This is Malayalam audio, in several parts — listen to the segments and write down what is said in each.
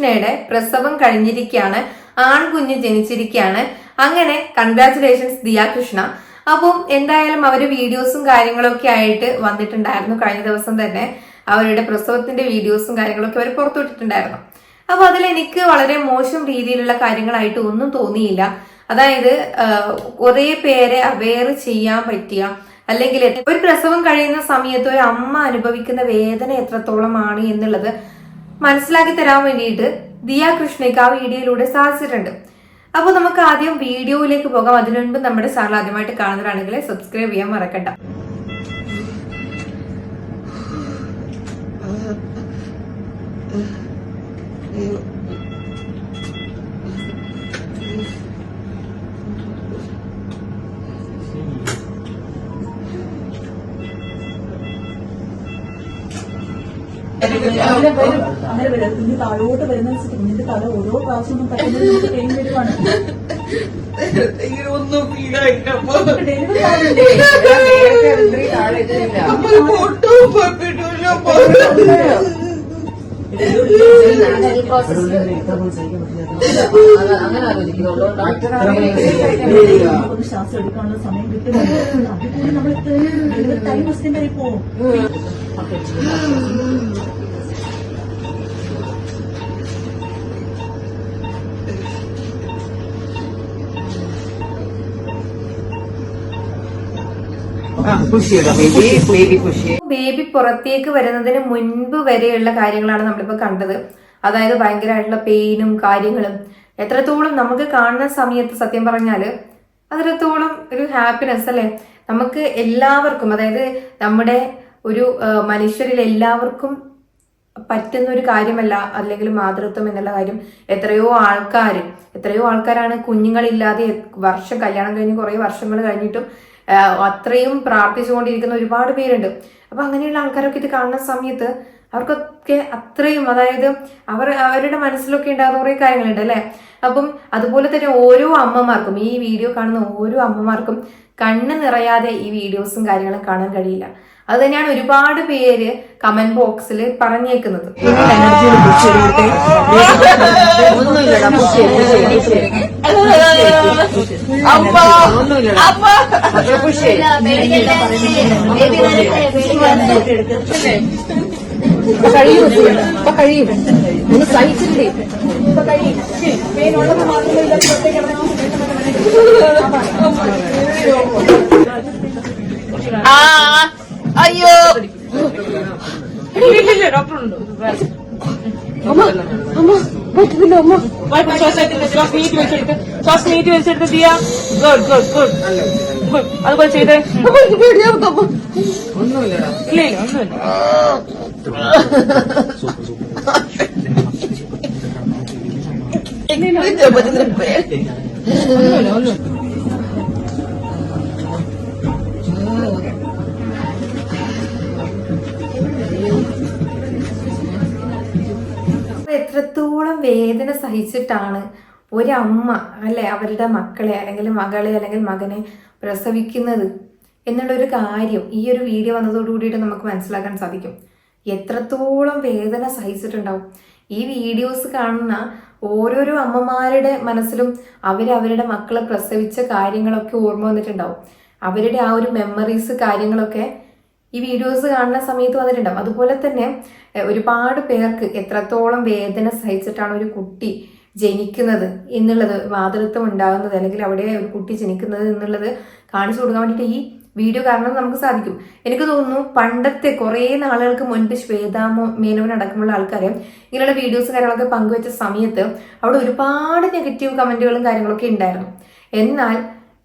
ദിയാകൃഷ്ണയുടെ പ്രസവം കഴിഞ്ഞിരിക്കുകയാണ്. ആൺകുഞ്ഞ് ജനിച്ചിരിക്കുകയാണ്. അങ്ങനെ കൺഗ്രാറ്റുലേഷൻസ് ദിയാകൃഷ്ണ അപ്പം എന്തായാലും അവർ വീഡിയോസും കാര്യങ്ങളൊക്കെ ആയിട്ട് വന്നിട്ടുണ്ടായിരുന്നു കഴിഞ്ഞ ദിവസം തന്നെ. അവരുടെ പ്രസവത്തിന്റെ വീഡിയോസും കാര്യങ്ങളൊക്കെ അവർ പുറത്തുവിട്ടിട്ടുണ്ടായിരുന്നു. അപ്പൊ അതിൽ എനിക്ക് വളരെ മോശം രീതിയിലുള്ള കാര്യങ്ങളായിട്ട് ഒന്നും തോന്നിയില്ല. അതായത് കുറെ പേരെ അവെയർ ചെയ്യാൻ പറ്റിയ അല്ലെങ്കിൽ ഒരു പ്രസവം കഴിയുന്ന സമയത്ത് ഒരു അമ്മ അനുഭവിക്കുന്ന വേദന എത്രത്തോളമാണ് എന്നുള്ളത് മനസ്സിലാക്കി തരാൻ വേണ്ടിയിട്ട് ദിയ കൃഷ്ണയ്ക്ക് ആ വീഡിയോയിലൂടെ സാധിച്ചിട്ടുണ്ട്. അപ്പോൾ നമുക്ക് ആദ്യം വീഡിയോയിലേക്ക് പോകാം. അതിനു മുൻപ് നമ്മുടെ ചാനൽ ആദ്യമായിട്ട് കാണുന്നവരാണെങ്കിൽ സബ്സ്ക്രൈബ് ചെയ്യാൻ മറക്കണ്ട. അങ്ങനെ വരും അങ്ങനെ വരും കുഞ്ഞ് താഴോട്ട് വരുന്നതിന് കുഞ്ഞിന്റെ തല ഓരോ പ്രാവശ്യം പറ്റുന്നത് നമുക്ക് പെയിൻ വരുവാണ് ഡെലിവറി നമുക്കൊന്ന് ശ്വാസം എടുക്കാനുള്ള സമയം കിട്ടുന്നുണ്ട് അതുപോലെ നമ്മൾ ഇത്രയും ടൈം ആയി പോകും ബേബി പുറത്തേക്ക് വരുന്നതിന് മുൻപ് വരെയുള്ള കാര്യങ്ങളാണ് നമ്മളിപ്പോൾ കണ്ടത്. അതായത് ഭയങ്കരമായിട്ടുള്ള പെയിനും കാര്യങ്ങളും. എത്രത്തോളം നമുക്ക് കാണുന്ന സമയത്ത് സത്യം പറഞ്ഞാൽ അത്രത്തോളം ഒരു ഹാപ്പിനെസ് അല്ലേ? നമുക്ക് എല്ലാവർക്കും അതായത് നമ്മുടെ ഒരു മനുഷ്യരിൽ എല്ലാവർക്കും പറ്റുന്ന ഒരു കാര്യമല്ല അല്ലെങ്കിൽ മാതൃത്വം എന്നുള്ള കാര്യം. എത്രയോ ആൾക്കാർ എത്രയോ ആൾക്കാരാണ് കുഞ്ഞുങ്ങളില്ലാതെ വർഷം കല്യാണം കഴിഞ്ഞ് കുറേ വർഷങ്ങൾ കഴിഞ്ഞിട്ടും അത്രയും പ്രാർത്ഥിച്ചുകൊണ്ടിരിക്കുന്ന ഒരുപാട് പേരുണ്ട്. അപ്പൊ അങ്ങനെയുള്ള ആൾക്കാരൊക്കെ ഇത് കാണുന്ന സമയത്ത് അവർക്കൊക്കെ അത്രയും അതായത് അവർ അവരുടെ മനസ്സിലൊക്കെ ഉണ്ടാകുന്ന കുറേ കാര്യങ്ങളുണ്ട് അല്ലേ? അപ്പം അതുപോലെ തന്നെ ഓരോ അമ്മമാർക്കും ഈ വീഡിയോ കാണുന്ന ഓരോ അമ്മമാർക്കും കണ്ണ് നിറയാതെ ഈ വീഡിയോസും കാര്യങ്ങളും കാണാൻ കഴിയില്ല. അത് തന്നെയാണ് ഒരുപാട് പേര് കമന്റ് ബോക്സിൽ പറഞ്ഞേക്കുന്നത്. കഴിയും ഇപ്പൊ കഴിയും ഒന്ന് സഹിച്ചില്ലേ ഇപ്പൊ കഴിയും ആ അയ്യോ അമ്മ അമ്മ പറ്റുന്നില്ല അമ്മ ശ്വാസം നീട്ടി വെച്ചെടുത്ത് ശ്വാസം നീട്ടി വെച്ചെടുത്ത് ദിയ ഗുഡ് ഗുഡ് ഗുഡ് അതുപോലെ ചെയ്തേ. ഒന്നുമില്ലടാ ഇല്ല ഇല്ല ഒന്നുമില്ല ഒന്നുമില്ല. ഒന്നും എത്രത്തോളം വേദന സഹിച്ചിട്ടാണ് ഒരമ്മ അല്ലെ അവരുടെ മക്കളെ അല്ലെങ്കിൽ മകളെ അല്ലെങ്കിൽ മകനെ പ്രസവിക്കുന്നത് എന്നുള്ളൊരു കാര്യം ഈ ഒരു വീഡിയോ വന്നതോടുകൂടിയിട്ട് നമുക്ക് മനസ്സിലാക്കാൻ സാധിക്കും. എത്രത്തോളം വേദന സഹിച്ചിട്ടുണ്ടാവും. ഈ വീഡിയോസ് കാണുന്ന ഓരോരോ അമ്മമാരുടെ മനസ്സിലും അവരവരുടെ മക്കളെ പ്രസവിച്ച കാര്യങ്ങളൊക്കെ ഓർമ്മ വന്നിട്ടുണ്ടാവും. അവരുടെ ആ ഒരു മെമ്മറീസ് കാര്യങ്ങളൊക്കെ ഈ വീഡിയോസ് കാണുന്ന സമയത്ത് വന്നിട്ടുണ്ടാവും. അതുപോലെ തന്നെ ഒരുപാട് പേർക്ക് എത്രത്തോളം വേദന സഹിച്ചിട്ടാണ് ഒരു കുട്ടി ജനിക്കുന്നത് എന്നുള്ളത് വാതൃത്വം ഉണ്ടാകുന്നത് അല്ലെങ്കിൽ അവിടെ ഒരു കുട്ടി ജനിക്കുന്നത് എന്നുള്ളത് കാണിച്ചു കൊടുക്കാൻ വേണ്ടിയിട്ട് ഈ വീഡിയോ കാരണം നമുക്ക് സാധിക്കും. എനിക്ക് തോന്നുന്നു പണ്ടത്തെ കുറേ നാളുകൾക്ക് മുൻപ് ശ്വേതാമോ മേനോൻ അടക്കമുള്ള ആൾക്കാരെ ഇങ്ങനെയുള്ള വീഡിയോസ് കാര്യങ്ങളൊക്കെ പങ്കുവെച്ച സമയത്ത് അവിടെ ഒരുപാട് നെഗറ്റീവ് കമന്റുകളും കാര്യങ്ങളൊക്കെ ഉണ്ടായിരുന്നു. എന്നാൽ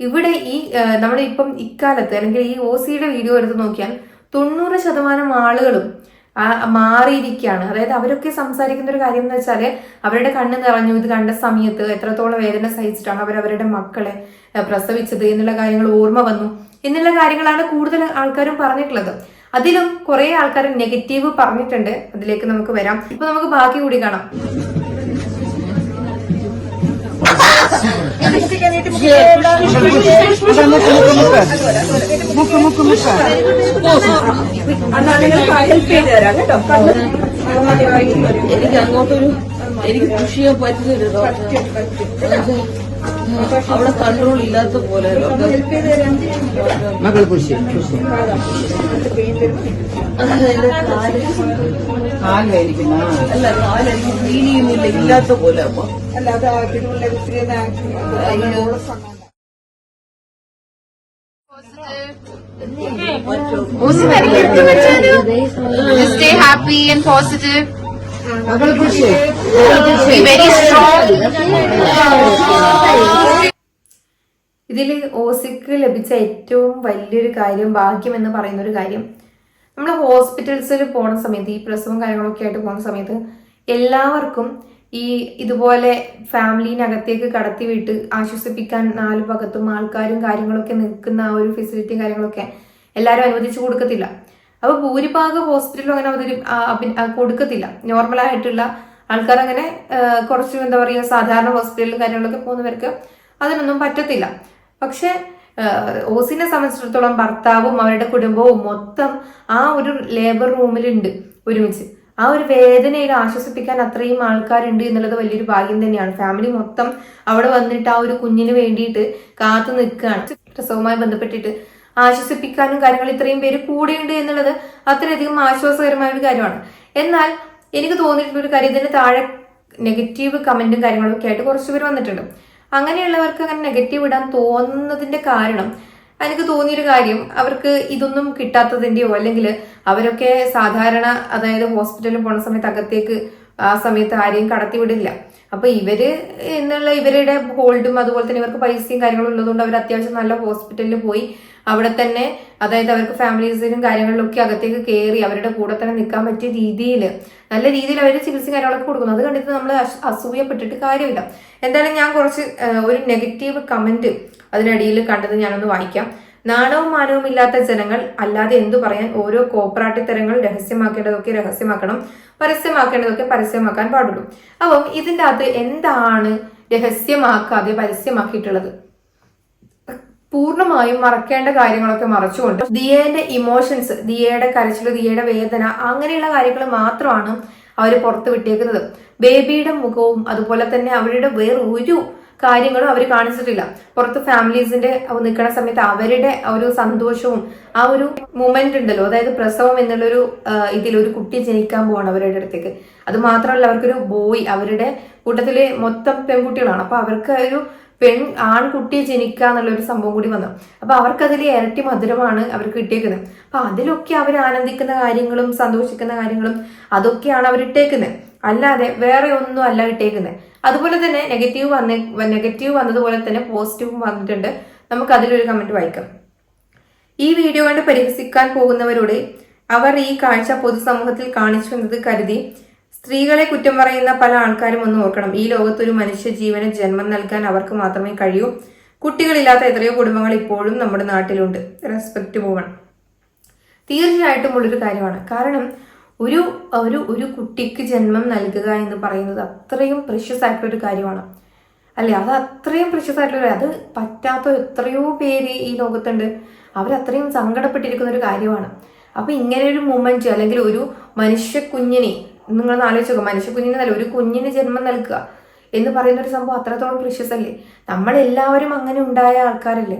ഇവിടെ ഈ നമ്മുടെ ഇപ്പം ഇക്കാലത്ത് അല്ലെങ്കിൽ ഈ ഒ സിയുടെ വീഡിയോ എടുത്ത് നോക്കിയാൽ തൊണ്ണൂറ് ശതമാനം ആളുകളും മാറിയിരിക്കുകയാണ്. അതായത് അവരൊക്കെ സംസാരിക്കുന്ന ഒരു കാര്യം എന്ന് വെച്ചാൽ അവരുടെ കണ്ണ് നിറഞ്ഞു ഇത് കണ്ട സമയത്ത് എത്രത്തോളം വേദന സഹിച്ചിട്ടാണ് അവർ അവരുടെ മക്കളെ പ്രസവിച്ചത് എന്നുള്ള കാര്യങ്ങൾ ഓർമ്മ വന്നു. എന്നുള്ള കാര്യങ്ങളാണ് കൂടുതൽ ആൾക്കാരും പറഞ്ഞിട്ടുള്ളത്. അതിലും കുറെ ആൾക്കാർ നെഗറ്റീവ് പറഞ്ഞിട്ടുണ്ട്. അതിലേക്ക് നമുക്ക് വരാം. ഇപ്പൊ നമുക്ക് ബാക്കി കൂടി കാണാം. ഹെൽപ്പ് ചെയ്ത് തരാം കേട്ടോ എനിക്ക് അങ്ങോട്ടൊരു എനിക്ക് പുഷ് ചെയ്യാൻ പറ്റുന്നില്ല ഡോക്ടർ അവിടെ കൺട്രോൾ ഇല്ലാത്ത പോലെ മകൾ പുഷ് എന്റെ കാൽ. കാൽ വേദനിക്കുന്ന അല്ല കാൽ എനിക്ക് ഫീൽ ചെയ്യുന്നില്ല ഇല്ലാത്ത പോലെ അമ്മ അയ്യോ stay happy and positive. മകൾ പുഷ് ചെയ്യും Be very strong. ഇതിൽ ഓസിക്ക് ലഭിച്ച ഏറ്റവും വലിയൊരു കാര്യം ഭാഗ്യം എന്ന് പറയുന്ന ഒരു കാര്യം നമ്മൾ ഹോസ്പിറ്റൽസിൽ പോണ സമയത്ത് ഈ പ്രസവം കാര്യങ്ങളൊക്കെ ആയിട്ട് പോകുന്ന സമയത്ത് എല്ലാവർക്കും ഈ ഇതുപോലെ ഫാമിലിനകത്തേക്ക് കടത്തി വിട്ട് ആശ്വസിപ്പിക്കാൻ നാല് ഭാഗത്തും ആൾക്കാരും കാര്യങ്ങളൊക്കെ നിൽക്കുന്ന ആ ഒരു ഫെസിലിറ്റി കാര്യങ്ങളൊക്കെ എല്ലാവരും അനുവദിച്ചു കൊടുക്കത്തില്ല. അപ്പോൾ ഭൂരിഭാഗം ഹോസ്പിറ്റലും അങ്ങനെ അവതരി കൊടുക്കത്തില്ല. നോർമലായിട്ടുള്ള ആൾക്കാർ അങ്ങനെ കുറച്ച് എന്താ പറയുക സാധാരണ ഹോസ്പിറ്റലിലും കാര്യങ്ങളൊക്കെ പോകുന്നവർക്ക് അതിനൊന്നും പറ്റത്തില്ല. പക്ഷെ ഓസിനെ സംബന്ധിച്ചിടത്തോളം ഭർത്താവും അവരുടെ കുടുംബവും മൊത്തം ആ ഒരു ലേബർ റൂമിലുണ്ട് ഒരുമിച്ച്. ആ ഒരു വേദനയിൽ ആശ്വസിപ്പിക്കാൻ അത്രയും ആൾക്കാരുണ്ട് എന്നുള്ളത് വലിയൊരു ഭാഗ്യം തന്നെയാണ്. ഫാമിലി മൊത്തം അവിടെ വന്നിട്ട് ആ ഒരു കുഞ്ഞിന് വേണ്ടിയിട്ട് കാത്തു നിൽക്കുകയാണ്. പ്രസവവുമായി ബന്ധപ്പെട്ടിട്ട് ആശ്വസിപ്പിക്കാനും കാര്യങ്ങൾ ഇത്രയും പേര് കൂടെയുണ്ട് എന്നുള്ളത് അത്രയധികം ആശ്വാസകരമായ ഒരു കാര്യമാണ്. എന്നാൽ എനിക്ക് തോന്നിയിട്ടുള്ള ഒരു കാര്യം ഇതിന് താഴെ നെഗറ്റീവ് കമന്റും കാര്യങ്ങളൊക്കെ ആയിട്ട് കുറച്ച് പേര് വന്നിട്ടുണ്ട്. അങ്ങനെയുള്ളവർക്ക് അങ്ങനെ നെഗറ്റീവ് ഇടാൻ തോന്നുന്നതിന്റെ കാരണം എനിക്ക് തോന്നിയൊരു കാര്യം അവർക്ക് ഇതൊന്നും കിട്ടാത്തതിന്റെയോ അല്ലെങ്കിൽ അവരൊക്കെ സാധാരണ അതായത് ഹോസ്പിറ്റലിൽ പോണ സമയത്ത് അകത്തേക്ക് ആ സമയത്ത് ആരെയും കടത്തിവിടില്ല അപ്പൊ ഇവർ എന്നുള്ള ഇവരുടെ ഹോൾഡും അതുപോലെ തന്നെ ഇവർക്ക് പൈസയും കാര്യങ്ങളും ഉള്ളതുകൊണ്ട് അവർ അത്യാവശ്യം നല്ല ഹോസ്പിറ്റലിൽ പോയി അവിടെ തന്നെ അതായത് അവർക്ക് ഫാമിലീസിനും കാര്യങ്ങളിലൊക്കെ അകത്തേക്ക് കയറി അവരുടെ കൂടെ തന്നെ നിൽക്കാൻ പറ്റിയ രീതിയിൽ നല്ല രീതിയിൽ അവർ ചികിത്സ കാര്യങ്ങളൊക്കെ കൊടുക്കുന്നു. അത് കണ്ടിട്ട് നമ്മൾ അസ- അസൂയപ്പെട്ടിട്ട് കാര്യമില്ല. എന്തായാലും ഞാൻ കുറച്ച് ഒരു നെഗറ്റീവ് കമന്റ് അതിനടിയിൽ കണ്ടത് ഞാനൊന്ന് വായിക്കാം. നാണവും മാനവും ഇല്ലാത്ത ജനങ്ങൾ അല്ലാതെ എന്തു പറയാൻ ഓരോ കോപ്പറാട്ടിത്തരങ്ങൾ രഹസ്യമാക്കേണ്ടതൊക്കെ രഹസ്യമാക്കണം പരസ്യമാക്കേണ്ടതൊക്കെ പരസ്യമാക്കാൻ പാടുള്ളൂ. അപ്പം ഇതിന്റെ അകത്ത് എന്താണ് രഹസ്യമാക്കാതെ പരസ്യമാക്കിയിട്ടുള്ളത്? പൂർണമായും മറക്കേണ്ട കാര്യങ്ങളൊക്കെ മറച്ചുകൊണ്ട് ദിയയുടെ ഇമോഷൻസ് ദിയയുടെ കരച്ചിൽ ദിയയുടെ വേദന അങ്ങനെയുള്ള കാര്യങ്ങൾ മാത്രമാണ് അവർ പുറത്തു വിട്ടേക്കുന്നത്. ബേബിയുടെ മുഖവും അതുപോലെ തന്നെ അവരുടെ വേറൊരു കാര്യങ്ങളും അവർ കാണിച്ചിട്ടില്ല. പുറത്ത് ഫാമിലീസിന്റെ നിൽക്കുന്ന സമയത്ത് അവരുടെ ഒരു സന്തോഷവും ആ ഒരു മൊമെന്റ് ഉണ്ടല്ലോ. അതായത് പ്രസവം എന്നുള്ളൊരു ഇതിൽ ഒരു കുട്ടി ജനിക്കാൻ പോവാണ് അവരുടെ അടുത്തേക്ക്. അത് മാത്രമല്ല അവർക്കൊരു ബോയ് അവരുടെ കൂട്ടത്തിലെ മൊത്തം പെൺകുട്ടികളാണ്. അപ്പൊ അവർക്ക് ഒരു പെൺ ആൺകുട്ടിയെ ജനിക്കുക എന്നുള്ള ഒരു സംഭവം കൂടി വന്നു. അപ്പൊ അവർക്കതിൽ ഇരട്ടി മധുരമാണ് അവർക്ക് കിട്ടിയേക്കുന്നത്. അപ്പൊ അതിലൊക്കെ അവർ ആനന്ദിക്കുന്ന കാര്യങ്ങളും സന്തോഷിക്കുന്ന കാര്യങ്ങളും അതൊക്കെയാണ് അവർ ഇട്ടേക്കുന്നത് അല്ലാതെ വേറെ ഒന്നും അല്ല ഇട്ടേക്കുന്നത്. അതുപോലെ തന്നെ നെഗറ്റീവ് വന്ന നെഗറ്റീവ് വന്നതുപോലെ തന്നെ പോസിറ്റീവും വന്നിട്ടുണ്ട്. നമുക്ക് അതിലൊരു കമന്റ് വായിക്കാം. ഈ വീഡിയോ കണ്ട് പരിഹസിക്കാൻ പോകുന്നവരോട് അവർ ഈ കാഴ്ച പൊതുസമൂഹത്തിൽ കാണിച്ചു എന്നത് കരുതി സ്ത്രീകളെ കുറ്റം പറയുന്ന പല ആൾക്കാരും ഒന്ന് ഓർക്കണം. ഈ ലോകത്തൊരു മനുഷ്യ ജീവന് ജന്മം നൽകാൻ അവർക്ക് മാത്രമേ കഴിയൂ. കുട്ടികളില്ലാത്ത എത്രയോ കുടുംബങ്ങൾ ഇപ്പോഴും നമ്മുടെ നാട്ടിലുണ്ട്. റെസ്പെക്ട് പോവണം തീർച്ചയായിട്ടും ഉള്ളൊരു കാര്യമാണ്. കാരണം ഒരു ഒരു ഒരു കുട്ടിക്ക് ജന്മം നൽകുക എന്ന് പറയുന്നത് അത്രയും പ്രഷ്യസ് ആയിട്ടുള്ള ഒരു കാര്യമാണ്. അല്ലേ? അത് അത്രയും പ്രഷ്യസ് ആയിട്ടുള്ള അത് പറ്റാത്ത എത്രയോ പേര് ഈ ലോകത്തുണ്ട്. അവരത്രയും സങ്കടപ്പെട്ടിരിക്കുന്ന ഒരു കാര്യമാണ്. അപ്പൊ ഇങ്ങനെ ഒരു മൂമെന്റ് അല്ലെങ്കിൽ ഒരു മനുഷ്യ കുഞ്ഞിനെ നിങ്ങൾ ആലോചിച്ച് മനുഷ്യ കുഞ്ഞിനെ നല്ല ഒരു കുഞ്ഞിന് ജന്മം നൽകുക എന്ന് പറയുന്ന ഒരു സംഭവം അത്രത്തോളം പ്രഷ്യസ് അല്ലേ? നമ്മളെല്ലാവരും അങ്ങനെ ഉണ്ടായ ആൾക്കാരല്ലേ?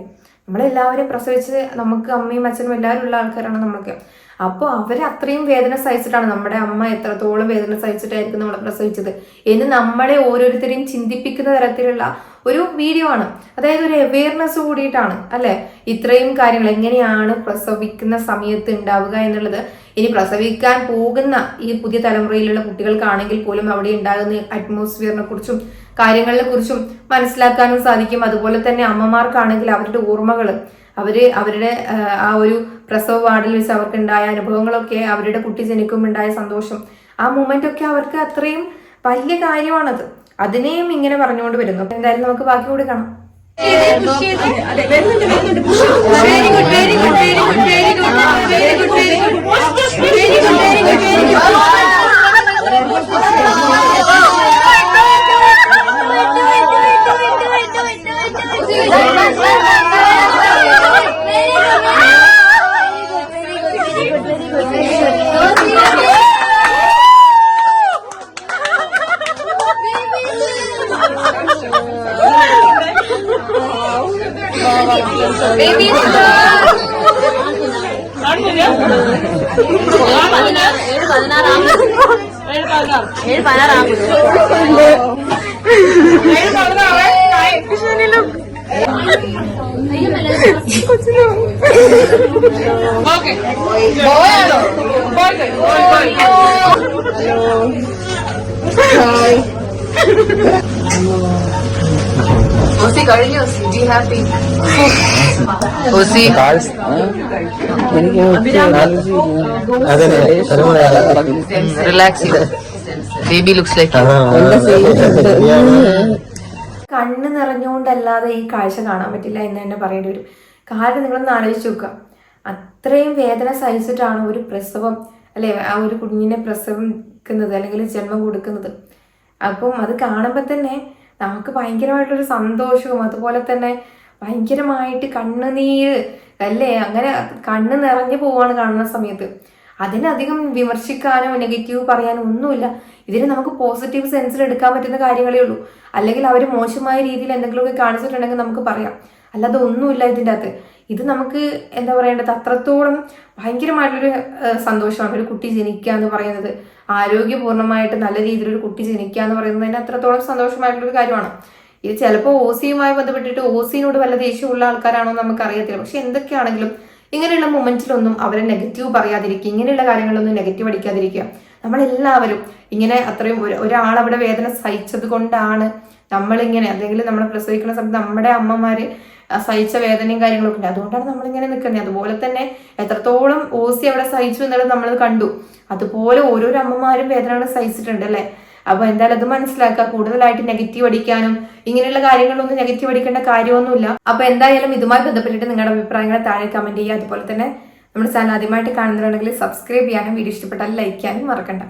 നമ്മളെല്ലാവരും പ്രസവിച്ച് നമുക്ക് അമ്മയും അച്ഛനും എല്ലാവരും ഉള്ള ആൾക്കാരാണ് നമ്മൾക്ക്. അപ്പോൾ അവർ അത്രയും വേദന സഹിച്ചിട്ടാണ് നമ്മുടെ അമ്മ എത്രത്തോളം വേദന സഹിച്ചിട്ടായിരിക്കും നമ്മളെ പ്രസവിച്ചത്. എന്ന് നമ്മളെ ഓരോരുത്തരെയും ചിന്തിപ്പിക്കുന്ന തരത്തിലുള്ള ഒരു വീഡിയോ ആണ്. അതായത് ഒരു അവയർനെസ് കൂടിയിട്ടാണ് അല്ലെ? ഇത്രയും കാര്യങ്ങൾ എങ്ങനെയാണ് പ്രസവിക്കുന്ന സമയത്ത് ഉണ്ടാവുക എന്നുള്ളത്. ഇനി പ്രസവിക്കാൻ പോകുന്ന ഈ പുതിയ തലമുറയിലുള്ള കുട്ടികൾക്കാണെങ്കിൽ പോലും അവിടെ ഉണ്ടാകുന്ന അറ്റ്മോസ്ഫിയറിനെ കുറിച്ചും കാര്യങ്ങളെ കുറിച്ചും മനസ്സിലാക്കാനും സാധിക്കും. അതുപോലെ തന്നെ അമ്മമാർക്കാണെങ്കിൽ അവരുടെ ഓർമ്മകൾ അവർ അവരുടെ ആ ഒരു പ്രസവ വാർഡിൽ വെച്ച് അവർക്കുണ്ടായ അനുഭവങ്ങളൊക്കെ അവരുടെ കുട്ടി ജനിക്കുമുണ്ടായ സന്തോഷം ആ മൂമെന്റ് ഒക്കെ അവർക്ക് അത്രയും വലിയ കാര്യമാണത് അതിനെയും ഇങ്ങനെ പറഞ്ഞുകൊണ്ട് വരുന്നു എന്തായാലും നമുക്ക് ബാക്കി കൂടി കാണാം उसी करेंगे उसी जी हैप्पी उसी। Cars relax baby looks like കണ്ണ് നിറഞ്ഞുകൊണ്ടല്ലാതെ ഈ കാഴ്ച കാണാൻ പറ്റില്ല എന്ന് തന്നെ പറയേണ്ടി വരും കാരണം നിങ്ങളൊന്ന് ആലോചിച്ച് നോക്കുക. അത്രയും വേദന സഹിച്ചിട്ടാണ് ഒരു പ്രസവം അല്ലെ? ആ ഒരു കുഞ്ഞിനെ പ്രസവിക്കുന്നത് അല്ലെങ്കിൽ ജന്മം കൊടുക്കുന്നത്. അപ്പം അത് കാണുമ്പോൾ തന്നെ നമുക്ക് ഭയങ്കരമായിട്ടൊരു സന്തോഷവും അതുപോലെ തന്നെ ഭയങ്കരമായിട്ട് കണ്ണുനീര് അല്ലേ? അങ്ങനെ കണ്ണ് നിറഞ്ഞു പോവാണ് കാണുന്ന സമയത്ത്. അതിനധികം വിമർശിക്കാനോ നെഗറ്റീവ് പറയാനോ ഒന്നുമില്ല. ഇതിന് നമുക്ക് പോസിറ്റീവ് സെൻസിൽ എടുക്കാൻ പറ്റുന്ന കാര്യങ്ങളേ ഉള്ളൂ. അല്ലെങ്കിൽ അവർ മോശമായ രീതിയിൽ എന്തെങ്കിലുമൊക്കെ കാണിച്ചിട്ടുണ്ടെങ്കിൽ നമുക്ക് പറയാം. അല്ലാതെ ഒന്നുമില്ല ഇതിന്റെ അകത്ത്. ഇത് നമുക്ക് എന്താ പറയേണ്ടത്? അത്രത്തോളം ഭയങ്കരമായിട്ടൊരു സന്തോഷമാണ്. ഒരു കുട്ടി ജനിക്കുക എന്ന് പറയുന്നത് ആരോഗ്യപൂർണമായിട്ട് നല്ല രീതിയിൽ ഒരു കുട്ടി ജനിക്കുക എന്ന് പറയുന്നത് തന്നെ അത്രത്തോളം സന്തോഷമായിട്ടുള്ളൊരു കാര്യമാണ്. ഇത് ചിലപ്പോൾ ഒ സിയുമായി ബന്ധപ്പെട്ടിട്ട് ഒ സിനോട് വല്ല ദേഷ്യമുള്ള ആൾക്കാരാണോ നമുക്ക് അറിയത്തില്ല പക്ഷെ എന്തൊക്കെയാണെങ്കിലും ഇങ്ങനെയുള്ള മൊമെന്റിലൊന്നും അവരെ നെഗറ്റീവ് പറയാതിരിക്കുക ഇങ്ങനെയുള്ള കാര്യങ്ങളൊന്നും നെഗറ്റീവ് അടിക്കാതിരിക്കുക. നമ്മളെല്ലാവരും ഇങ്ങനെ അത്രയും ഒരു ഒരാൾ അവിടെ വേദന സഹിച്ചത് കൊണ്ടാണ് നമ്മളിങ്ങനെ അല്ലെങ്കിൽ നമ്മൾ പ്രസവിക്കുന്ന സമയത്ത് നമ്മുടെ അമ്മമാര് സഹിച്ച വേദനയും കാര്യങ്ങളൊക്കെ ഉണ്ട്. അതുകൊണ്ടാണ് നമ്മളിങ്ങനെ നിൽക്കുന്നത്. അതുപോലെ തന്നെ എത്രത്തോളം ഓസി അവിടെ സഹിച്ചു എന്നുള്ളത് നമ്മൾ കണ്ടു. അതുപോലെ ഓരോരോ അമ്മമാരും വേദനകൾ സഹിച്ചിട്ടുണ്ട് അല്ലേ? അപ്പൊ എന്തായാലും അത് മനസ്സിലാക്കുക. കൂടുതലായിട്ട് നെഗറ്റീവ് അടിക്കാനും ഇങ്ങനെയുള്ള കാര്യങ്ങളൊന്നും നെഗറ്റീവ് അടിക്കേണ്ട കാര്യമൊന്നുമില്ല. അപ്പൊ എന്തായാലും ഇതുമായി ബന്ധപ്പെട്ടിട്ട് നിങ്ങളുടെ അഭിപ്രായങ്ങൾ താഴെ കമന്റ് ചെയ്യുക. അതുപോലെ തന്നെ നമ്മുടെ ചാനൽ ആദ്യമായിട്ട് കാണുന്നുണ്ടെങ്കിൽ സബ്സ്ക്രൈബ് ചെയ്യാനും വീഡിയോ ഇഷ്ടപ്പെട്ടാൽ ലൈക്ക് ചെയ്യാനും മറക്കണ്ട.